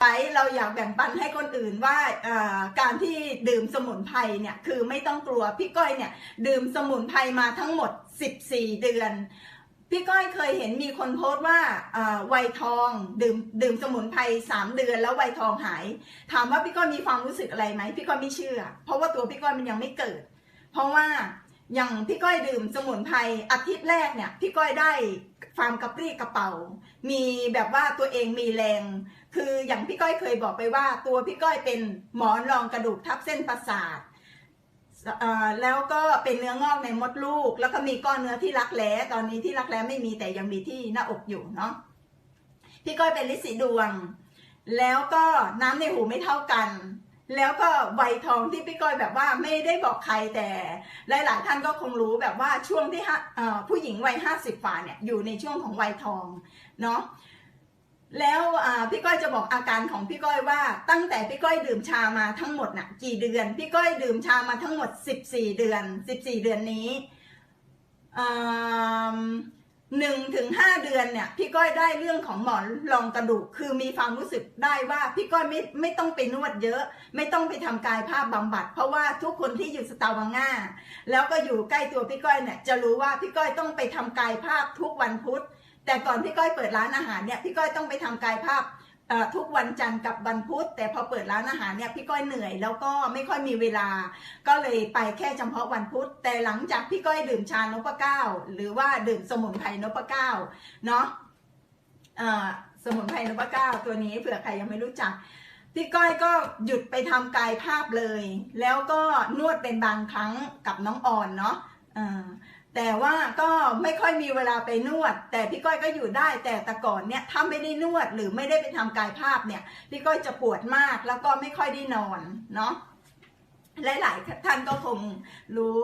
ไปเราอยากแบ่งปันให้คนอื่นว่าการที่ดื่มสมุนไพรเนี่ยคือไม่ต้องกลัวพี่ก้อยเนี่ยดื่มสมุนไพรมาทั้งหมด 14 เดือน พี่ก้อยเคยเห็นมีคนโพสต์ว่าวัยทองดื่มดื่มสมุนไพรสามเดือน แล้ววัยทองหาย ถามว่าพี่ก้อยมีความรู้สึกอะไรไหมพี่ก้อยไม่เชื่อ เพราะว่าตัวพี่ก้อยมันยังไม่เกิด เพราะว่าอย่างพี่ก้อยดื่มสมุนไพรอาทิตย์แรกเนี่ยพี่ก้อยได้ความกระปรี้กระเป๋า มีแบบว่าตัวเองมีแรง คืออย่างพี่ก้อยเคยบอกไปว่าตัวพี่ก้อยเป็นหมอนรองกระดูกทับเส้นประสาทแล้วก็เป็นเนื้องอกในมดลูก แล้วก็มีก้อนเนื้อที่รักแร้ตอนนี้ที่รักแร้ไม่มีแต่ยังมีที่หน้าอกอยู่เนาะพี่ก้อยเป็นลิสีดวง แล้วก็น้ำในหูไม่เท่ากัน แล้วก็ใบทองที่พี่ก้อยแบบว่าไม่ได้บอกใครแต่หลายๆท่านก็คงรู้แบบว่าช่วงที่ผู้หญิงวัยห้าสิบฝ่าเนี่ยอยู่ในช่วงของวัยทองเนาะ แล้วพี่ก้อยจะบอกอาการของพี่ก้อยว่า ตั้งแต่พี่ก้อยดื่มชามาทั้งหมดน่ะกี่เดือน พี่ก้อยดื่มชามาทั้งหมด 14 เดือน 14 เดือนนี้หนึ่งถึงห้าเดือนเนี่ยพี่ก้อยได้เรื่องของหมอนรองกระดูก คือมีความรู้สึกได้ว่าพี่ก้อยไม่ไม่ต้องไปนวดเยอะ ไม่ต้องไปทำกายภาพบำบัด เพราะว่าทุกคนที่อยู่สตาวังง่าแล้วก็อยู่ใกล้ตัวพี่ก้อยเนี่ยจะรู้ว่าพี่ก้อยต้องไปทำกายภาพทุกวันพุธ แต่ก่อนพี่ก้อยเปิดร้านอาหารเนี่ยพี่ก้อยต้องไปทำกายภาพทุกวันจันทร์กับวันพุธแต่พอเปิดร้านอาหารเนี่ยพี่ก้อยเหนื่อยแล้วก็ไม่ค่อยมีเวลา ก็เลยไปแค่เฉพาะวันพุธแต่หลังจากพี่ก้อยดื่มชานพเก้าหรือว่าดื่มสมุนไพรนพเก้าเนาะสมุนไพรนพเก้าตัวนี้เผื่อใครยังไม่รู้จักพี่ก้อยก็หยุดไปทำกายภาพเลย แล้วก็นวดเป็นบางครั้งกับน้องอ่อนเนาะ แต่ว่าก็ไม่ค่อยมีเวลาไปนวด แต่พี่ก้อยก็อยู่ได้ แต่แต่ก่อนเนี่ยถ้าไม่ได้นวดหรือไม่ได้ไปทำกายภาพเนี่ย พี่ก้อยจะปวดมากแล้วก็ไม่ค่อยได้นอนเนาะหลายๆท่านก็คงรู้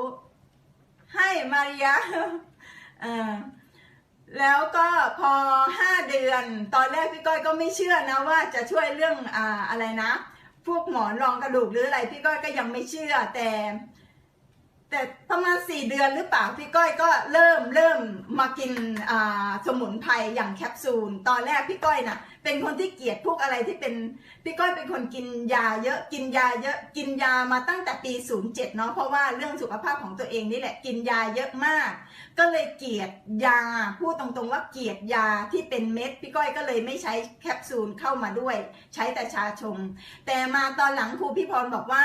ให้มาริยาเออแล้วก็พอห้าเดือน ตอนแรกพี่ก้อยก็ไม่เชื่อนะว่าจะช่วยเรื่องอ่าอะไรนะ พวกหมอนรองกระดูกหรืออะไรพี่ก้อยก็ยังไม่เชื่อแต่ แต่ประมาณสี่เดือนหรือเปล่าพี่ก้อยก็เริ่มเริ่มมากินสมุนไพรอย่างแคปซูล ตอนแรกพี่ก้อยน่ะ เป็นคนที่เกลียดพวกอะไรที่เป็นพี่ก้อยเป็นคนกินยาเยอะกินยาเยอะกินยามาตั้งแต่ปี 07เนาะเพราะว่าเรื่องสุขภาพของตัวเองนี่แหละกินยาเยอะมาก ก็เลยเกลียดยาพูดตรงๆว่าเกลียดยาที่เป็นเม็ด พี่ก้อยก็เลยไม่ใช้แคปซูลเข้ามาด้วย ใช้แต่ชาชงแต่มาตอนหลังครูพี่พรบอกว่า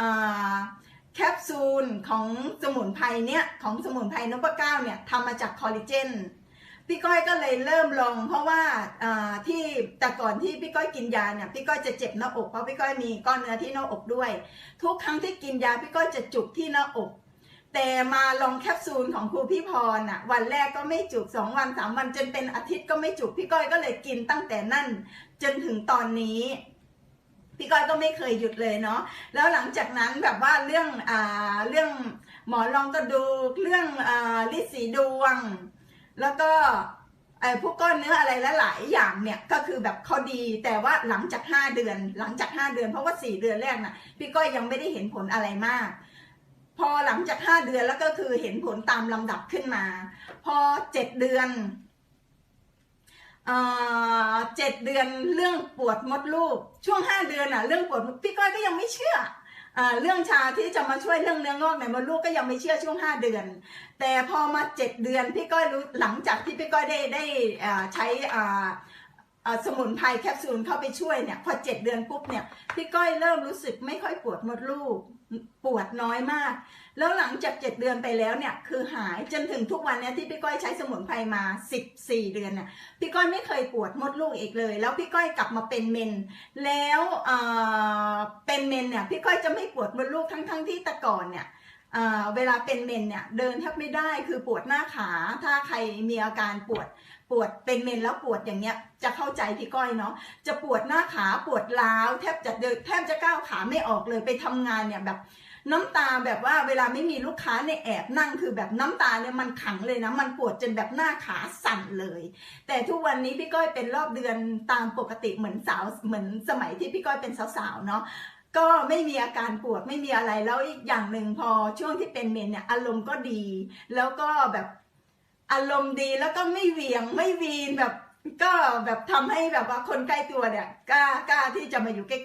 อ่า แคปซูลของสมุนไพรเนี่ยของสมุนไพรนพเก้าเนี่ยทำมาจากคอลลาเจนพี่ก้อยก็เลยเริ่มลองเพราะว่าที่แต่ก่อนที่พี่ก้อยกินยาเนี่ยพี่ก้อยจะเจ็บหน้าอกเพราะพี่ก้อยมีก้อนเนื้อที่หน้าอกด้วย ทุกครั้งที่กินยาพี่ก้อยจะจุกที่หน้าอก แต่มาลองแคปซูลของครูพี่พรอะวันแรกก็ไม่จุกสองวันสามวันจนเป็นอาทิตย์ก็ไม่จุกพี่ก้อยก็เลยกินตั้งแต่นั่น จนถึงตอนนี้ พี่ก้อยก็ไม่เคยหยุดเลยเนาะแล้วหลังจากนั้นแบบว่าเรื่องอ่าเรื่องหมอนรองกระดูกเรื่องอ่าลิสีดวง แล้วก็ไอ้พวกก้อนเนื้ออะไรหลายๆอย่างเนี่ยก็คือแบบเขาดีแต่ว่าหลังจาก 5 เดือน หลังจาก 5 เดือนเพราะว่า 4 เดือนแรกน่ะพี่ก้อยยังไม่ได้เห็นผลอะไรมาก พอหลังจาก 5 เดือนแล้วก็คือเห็นผลตามลำดับขึ้นมา พอ 7 เดือน เจ็ดเดือนเรื่องปวดมดลูก ช่วง5เดือนอะเรื่องปวดพี่ก้อยก็ยังไม่เชื่ออเรื่องชาที่จะมาช่วยเรื่องเนื้องอกในมดลูกก็ยังไม่เชื่อช่วง 5 เดือน แต่พอมาเจ็ดเดือนพี่ก้อยรู้หลังจากที่พี่ก้อยได้ได้ใช้สมุนไพรแคปซูลเข้าไปช่วยเนี่ยพอเจ็ดเดือนปุ๊บเนี่ยพี่ก้อยเริ่มรู้สึกไม่ค่อยปวดมดลูกปวดน้อยมาก แล้วหลังจากเจ็ดเดือนไปแล้วเนี่ยคือหายจนถึงทุกวันนี้ที่พี่ก้อยใช้สมุนไพรมาสิบสี่เดือนเนี่ยพี่ก้อยไม่เคยปวดมดลูกอีกเลย แล้วพี่ก้อยกลับมาเป็นเมน แล้วอ่าเป็นเมนเนี่ยพี่ก้อยจะไม่ปวดมดลูกทั้งทั้งๆที่แต่ก่อนเนี่ยอ่าเวลาเป็นเมนเนี่ยเดินแทบไม่ได้คือปวดหน้าขา ถ้าใครมีอาการปวดปวดเป็นเมนแล้วปวดอย่างเงี้ยจะเข้าใจพี่ก้อยเนาะจะปวดหน้าขาปวดร้าวแทบจะเดินแทบจะก้าวขาไม่ออกเลยไปทำงานเนี่ยแบบ น้ำตาแบบว่าเวลาไม่มีลูกค้าในแอบนั่งคือแบบน้ำตาเนี่ยมันขังเลยนะ มันปวดจนแบบหน้าขาสั่นเลย แต่ทุกวันนี้พี่ก้อยเป็นรอบเดือนตามปกติเหมือนสาวเหมือนสมัยที่พี่ก้อยเป็นสาวๆเนาะก็ไม่มีอาการปวดไม่มีอะไรแล้วอีกอย่างหนึ่งพอช่วงที่เป็นเมนเนี่ยอารมณ์ก็ดี แล้วก็แบบอารมณ์ดีแล้วก็ไม่เวียงไม่วีนแบบก็แบบทำให้แบบว่าคนใกล้ตัวเนี่ยกล้ากล้าที่จะมาอยู่ใกล้